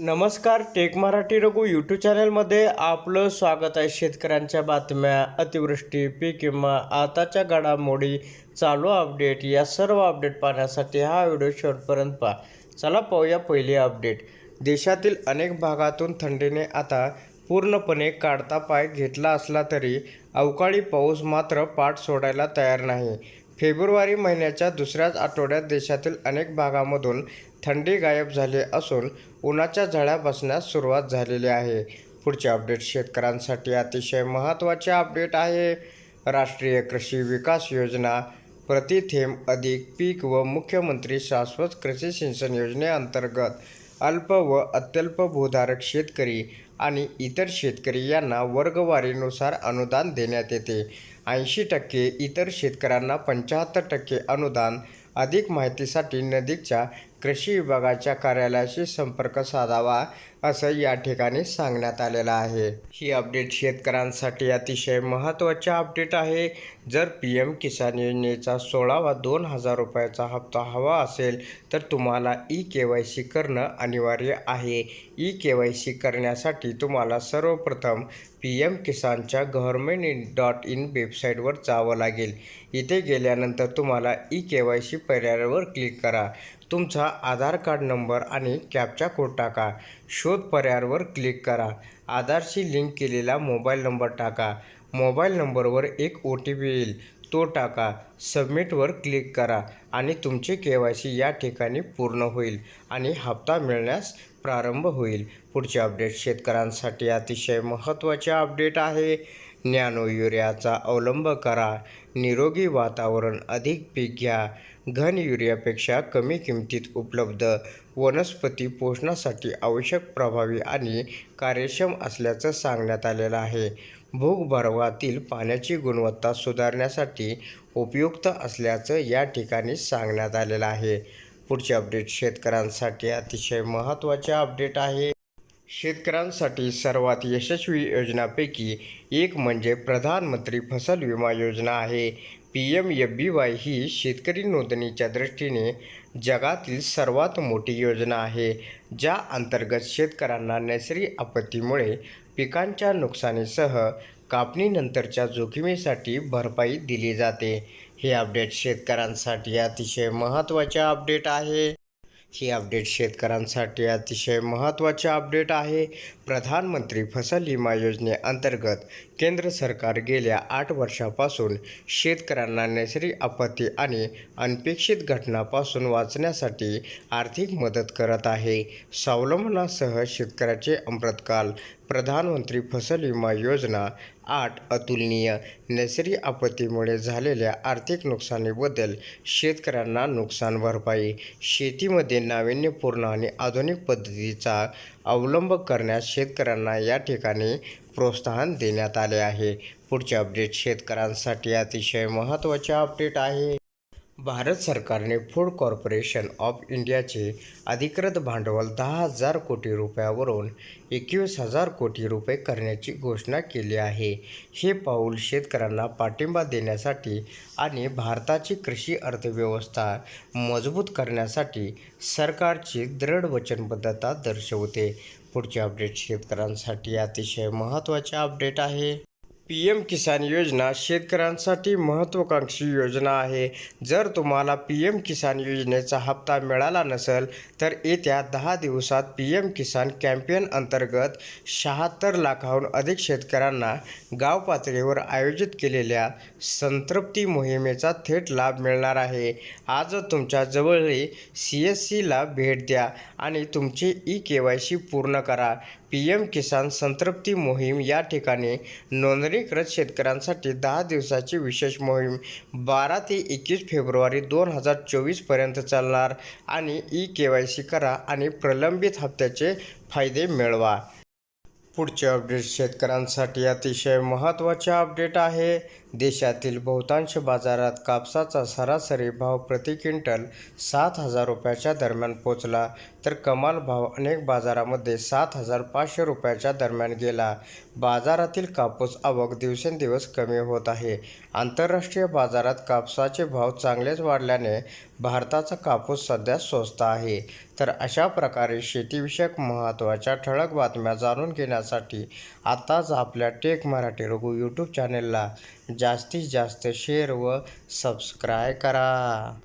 नमस्कार take Marathi Raghu YouTube चॅनलमध्ये आपलं स्वागत आहे. शेतकऱ्यांच्या बातम्या अतिवृष्टी पीक विमा आताच्या घडामोडी चालू अपडेट या सर्व अपडेट पाहण्यासाठी हा व्हिडिओ शेवटपर्यंत पहा. चला पाहूया पहिली अपडेट देशातील अनेक भागातून थंडीने आता पूर्णपणे काढता पाय घेतला असला तरी अवकाळी पाऊस मात्र पाठ सोडायला तयार नाही. फेब्रुवारी महिन्याच्या दुसऱ्याच आठवड्यात देशातील अनेक भागामधून थंडी गायब झाली असून उन्हाच्या झळा बसण्यास सुरुवात झालेली आहे. पुढचे अपडेट शेतकऱ्यांसाठी अतिशय महत्त्वाचे अपडेट आहे. राष्ट्रीय कृषी विकास योजना प्रति थेंब अधिक पीक व मुख्यमंत्री शाश्वत कृषी सिंचन योजनेअंतर्गत अल्प व अत्यल्प भूधारक शेतकरी आणि इतर शेतकरी यांना वर्गवारीनुसार अनुदान देण्यात येते. ऐंशी टक्के इतर शेतकऱ्यांना पंच्याहत्तर टक्के अनुदान अधिक माहितीसाठी नदीकच्या कृषी विभागाच्या कार्यालयाशी संपर्क साधावा. असं या ठिकाणी सांगण्यात आलेलं आहे. ही अपडेट शेतकऱ्यांसाठी अतिशय महत्त्वाचे अपडेट आहे. जर पी एम किसान योजनेचा सोळावा दोन हजार रुपयाचा हप्ता हवा असेल तर तुम्हाला ई के वाय सी करणं अनिवार्य आहे. ई के वाय सी करण्यासाठी तुम्हाला सर्वप्रथम पी एम किसानच्या गव्हर्मेंट इन डॉट इन वेबसाईटवर जावं लागेल. इथे गेल्यानंतर तुम्हाला ई के वाय सी पर्यायावर क्लिक करा. तुमचा आधार कार्ड नंबर आणि कॅपचा कोड टाका. शो शोध पर्यायावर क्लिक करा. आधारशी लिंक केलेला मोबाईल नंबर टाका. मोबाईल नंबरवर एक ओ टी पी येईल. तो टाका. सबमिटवर क्लिक करा आणि तुमचे के वाय सी या ठिकाणी पूर्ण होईल आणि हप्ता मिळण्यास प्रारंभ होईल. पुढचे अपडेट शेतकऱ्यांसाठी अतिशय महत्त्वाचे अपडेट आहे. नॅनो युरियाचा अवलंब करा. निरोगी वातावरण अधिक पीक घ्या. घन युरियापेक्षा कमी किमतीत उपलब्ध वनस्पती पोषणासाठी आवश्यक प्रभावी आणि कार्यक्षम असल्याचं सांगण्यात आलेलं आहे. भूगर्भातील पाण्याची गुणवत्ता सुधारण्यासाठी उपयुक्त असल्याचं या ठिकाणी सांगण्यात आलेलं आहे. पुढचे अपडेट शेतकऱ्यांसाठी अतिशय महत्त्वाचे अपडेट आहे. शेतकऱ्यांसाठी सर्वात यशस्वी योजनांपैकी एक म्हणजे प्रधानमंत्री फसल विमा योजना आहे. P M F B Y ही शेतकरी नोंदणीच्या दृष्टीने जगातील सर्वात मोठी योजना आहे ज्या अंतर्गत शेतकऱ्यांना नैसर्गिक आपत्तीमुळे पिकांच्या नुकसानीसह कापणीनंतरच्या जोखमीसाठी भरपाई दिली जाते. हे अपडेट शेतकऱ्यांसाठी अतिशय महत्त्वाचे अपडेट आहे. ही अपडेट शेतकऱ्यांसाठी अतिशय महत्त्वाचे अपडेट आहे. प्रधानमंत्री फसल विमा योजनेअंतर्गत केंद्र सरकार गेल्या आठ वर्षापासून शेतकऱ्यांना नैसर्गिक आपत्ती आणि अनपेक्षित घटनापासून वाचण्यासाठी आर्थिक मदत करत आहे. स्वावलंबनासह शेतकऱ्याचे अमृतकाल प्रधानमंत्री फसल विमा योजना आठ अतुलनीय नैसर्गिक आपत्तीमुळे झालेल्या आर्थिक नुकसानीबद्दल शेतकऱ्यांना नुकसान भरपाई शेतीमध्ये नाविन्यपूर्ण आणि आधुनिक पद्धतीचा अवलंब करण्यास शेतकऱ्यांना या ठिकाणी प्रोत्साहन देण्यात आले आहे. पुढचे अपडेट शेतकऱ्यांसाठी अतिशय महत्त्वाचे अपडेट आहे. भारत सरकारने फूड कॉर्पोरेशन ऑफ इंडियाचे अधिकृत भांडवल दहा हजार कोटी रुपयावरून एकवीस हजार कोटी रुपये करण्याची घोषणा केली आहे. हे पाऊल शेतकऱ्यांना पाठिंबा देण्यासाठी आणि भारताची कृषी अर्थव्यवस्था मजबूत करण्यासाठी सरकारची दृढ वचनबद्धता दर्शवते. पुढचे अपडेट शेतकऱ्यांसाठी अतिशय महत्त्वाचे अपडेट आहे. पी एम किसान योजना शेतकऱ्यांसाठी महत्त्वाकांक्षी योजना आहे. जर तुम्हाला पी एम किसान योजनेचा हप्ता मिळाला नसेल तर येत्या दहा दिवसात पी एम किसान कॅम्पेन अंतर्गत शहात्तर लाखाहून अधिक शेतकऱ्यांना गाव पातळीवर आयोजित केलेल्या संतृप्ती मोहिमेचा थेट लाभ मिळणार आहे. आज तुमच्या जवळील सी एस सीला भेट द्या आणि तुमचे ई के वाय सी पूर्ण करा. पी एम किसान संतृप्ती मोहीम या ठिकाणी नोंदणी नोंदणीकृत शेतकऱ्यांसाठी दहा दिवसाची विशेष मोहीम बारा ते एकवीस फेब्रुवारी दोन हजार चोवीसपर्यंत चालणार आणि ई के वाय सी करा आणि प्रलंबित हप्त्याचे फायदे मिळवा. पुढचे अपडेट शेतकऱ्यांसाठी अतिशय महत्त्वाचे अपडेट आहे. देशातील बहुतांश बाजारात कापसाचा सरासरी भाव प्रति क्विंटल सात हजार रुपयाच्या दरम्यान पोचला. तर कमाल भाव अनेक बाजारामध्ये सात हजार पाचशे रुपयाच्या दरम्यान गेला. बाजारातील कापूस आवक दिवसेंदिवस कमी होत आहे. आंतरराष्ट्रीय बाजारात कापसाचे भाव चांगलेच वाढल्याने भारताचा कापूस सध्या स्वस्त आहे. तर अशा प्रकारे शेतीविषयक महत्त्वाच्या ठळक बातम्या जाणून घेण्यासाठी आताच आपल्या टेक मराठी रघु यूट्यूब चॅनेलला जास्तीत जास्त शेअर व सबस्क्राय करा.